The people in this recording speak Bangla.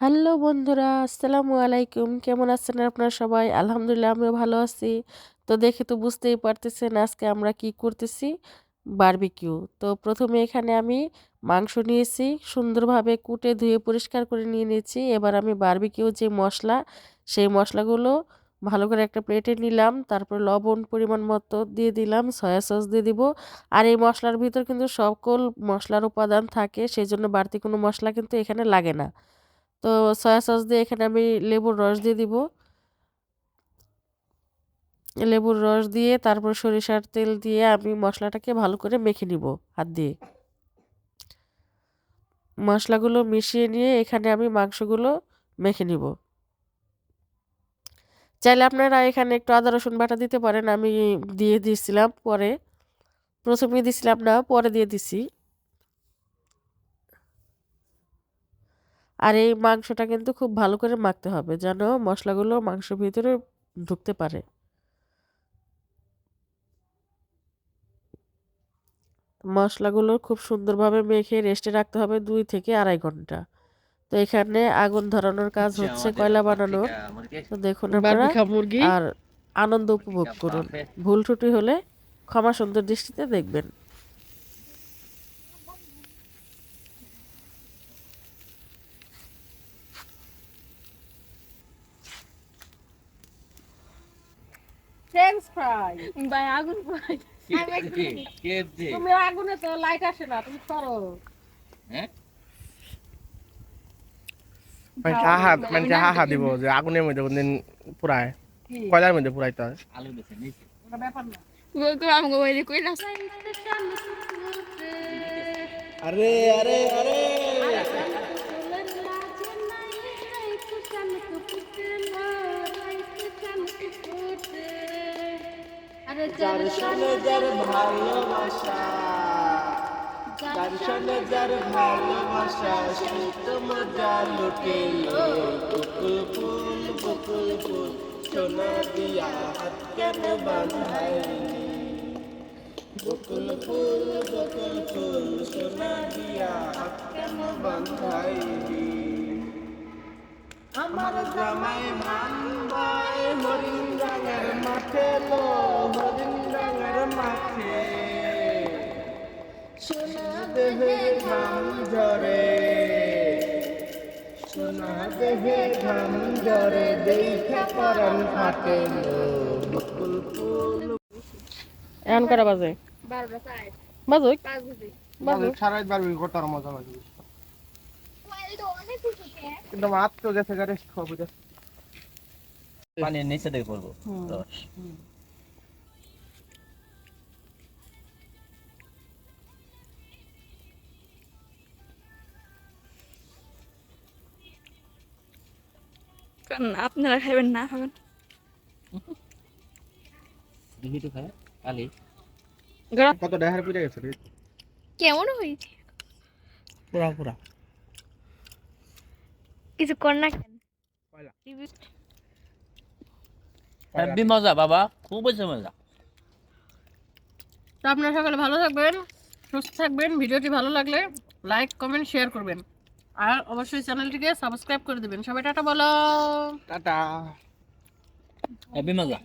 হ্যালো বন্ধুরা, আসসালামু আলাইকুম। কেমন আছেন আপনারা সবাই? আলহামদুলিল্লাহ, আমিও ভালো আছি। তো দেখে তো বুঝতেই পারতেছেন আজকে আমরা কি করতেছি? বারবিকিউ। তো প্রথমে এখানে আমি মাংস নিয়েছি, সুন্দরভাবে কুটে ধুয়ে পরিষ্কার করে নিয়ে নিয়েছি। এবার আমি বারবিকিউ যে মশলা, সেই মশলাগুলো ভালো করে একটা প্লেটে নিলাম, তারপর লবণ পরিমাণ মতো দিয়ে দিলাম, সয়া সস দিয়ে দিব। আর এই মশলার ভিতর কিন্তু সকল মশলার উপাদান থাকে সেই জন্য বাড়তি কোনো মশলা কিন্তু এখানে লাগে না। তো সয়া সস দিয়ে এখানে আমি লেবুর রস দিয়ে দিব। লেবুর রস দিয়ে তারপর সরিষার তেল দিয়ে আমি মশলাটাকে ভালো করে মেখে নিব হাত দিয়ে। মশলাগুলো মিশিয়ে নিয়ে এখানে আমি মাংসগুলো মেখে নিব। চাইলে আপনারা এখানে একটু আদা, রসুন বাটা দিতে পারেন, আমি দিয়ে দিয়েছিলাম পরে। প্রথমে দিছিলাম না, পরে দিয়ে দিছি। আর এই মাংসটা কিন্তু খুব ভালো করে মাখতে হবে যেন মশলাগুলো মাংসের ভিতরে ঢুকতে পারে। মশলাগুলো খুব সুন্দরভাবে মেখে রেস্টে রাখতে হবে দুই থেকে আড়াই ঘণ্টা। তো এখানে আগুন ধরানোর কাজ হচ্ছে কয়লা বানানোর। তো দেখুন আপনারা আর আনন্দ উপভোগ করুন। ভুল ত্রুটি হলে ক্ষমা সুন্দর দৃষ্টিতে দেখবেন। ফ্রেঞ্চ ফ্রাই ভাই আগুন তুমি আগুনে তো লাইট আসে না তুমি করো মানে চাহা মানে চাহা দিব যে আগুনের মধ্যে কোনদিন পুরায়। কয়লার মধ্যে পুরাইতে হয় ব্যাপার না। বলতো আমাকে না আরে আরে আরে। যার সনে যার ভালোবাসা। যার সনে যার ভালোবাসা সেই তো মজা লুটেল বকুল ফুল বকুল ফুল, সোনা দিয়া হাত কেন বাঁধাই বকুল ফুল বকুল ফুল, সোনা দিয়া হাত কেন বাঁধাই আমার জামাই ভান্ডায় হরিণ ডাঙের মাঠে লো হরিণ ডাঙের মাঠে। সোনা দেহে ঘাম ঝরে সোনা দেহে ঘাম ঝরে দেখে পরান ফাটে বকুল ফুল এখন করা বাজে? বাজুক? বাজুক। সারা পারবি কটার মজা খেয়ে কিন্তু মাত তো গেছে গাড়ি খাব পানির নিচে দিয়ে করব। হুম। রস। কারণ আপনারা খাবেন না খাবেন দেখি তো খায় কালি কত ডেহার পুজো গেছে রে। কেমন হয়েছে? পুরা পুরা। কিছু কর না কেন? হ্যাপি মজা বাবা। খুব হয়েছে মজা। তো আপনারা সকলে ভালো থাকবেন সুস্থ থাকবেন ভিডিওটি ভালো লাগলে লাইক কমেন্ট শেয়ার করবেন। আর অবশ্যই চ্যানেলটিকে সাবস্ক্রাইব করে দেবেন। সবাই টাটা বলো। টাটা। হ্যাপি মজা।